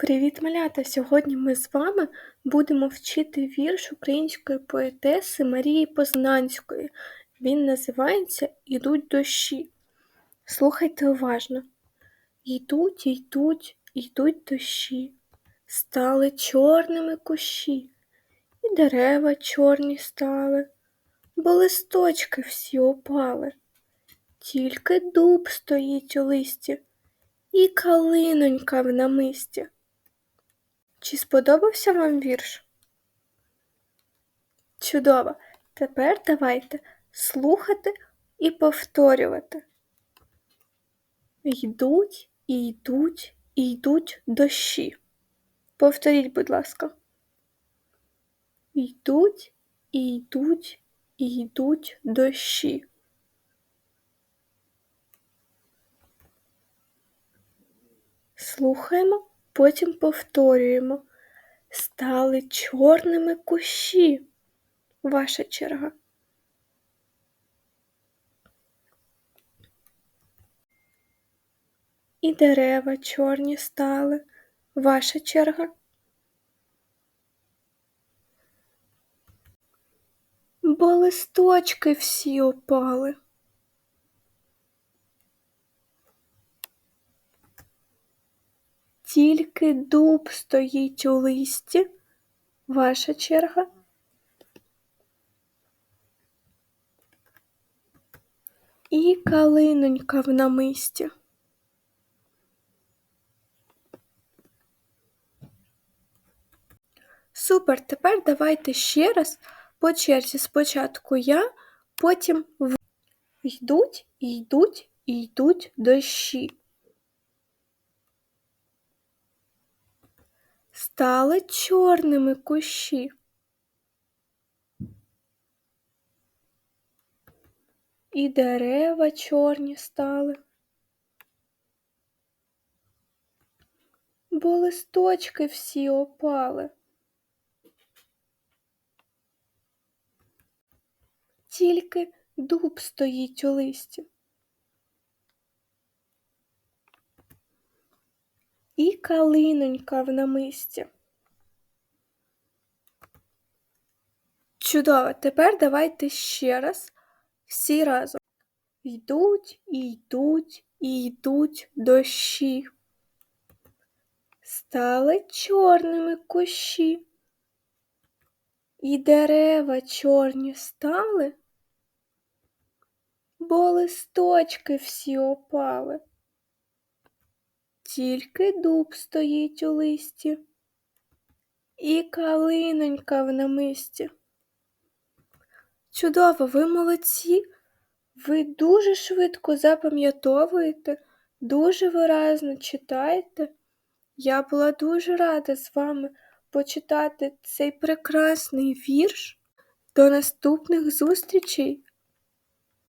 Привіт, малята! Сьогодні ми з вами будемо вчити вірш української поетеси Марії Познанської. Він називається Ідуть дощі. Слухайте уважно. Йдуть, йдуть, йдуть дощі, стали чорними кущі, і дерева чорні стали, бо листочки всі опали. Тільки дуб стоїть у листі, і калинонька в намисті. Чи сподобався вам вірш? Чудово! Тепер давайте слухати і повторювати. Йдуть і йдуть і йдуть дощі. Повторіть, будь ласка. Йдуть і йдуть і йдуть дощі. Слухаємо, потім повторюємо. Стали чорними кущі. Ваша черга. І дерева чорні стали. Ваша черга. Бо листочки всі опали. Тільки дуб стоїть у листі. Ваша черга. І калинонька в намисті. Супер, тепер давайте ще раз по черзі спочатку я, потім ви. Йдуть, йдуть, йдуть дощі. Стали чорними кущі. І дерева чорні стали. Бо листочки всі опали. Тільки дуб стоїть у листі. І калинонька в намисті. Чудово, тепер давайте ще раз всі разом. Йдуть і йдуть і йдуть дощі. Стали чорними кущі. І дерева чорні стали, бо листочки всі опали. Тільки дуб стоїть у листі, і калинонька в намисті. Чудово, ви молодці, ви дуже швидко запам'ятовуєте, дуже виразно читаєте. Я була дуже рада з вами почитати цей прекрасний вірш. До наступних зустрічей!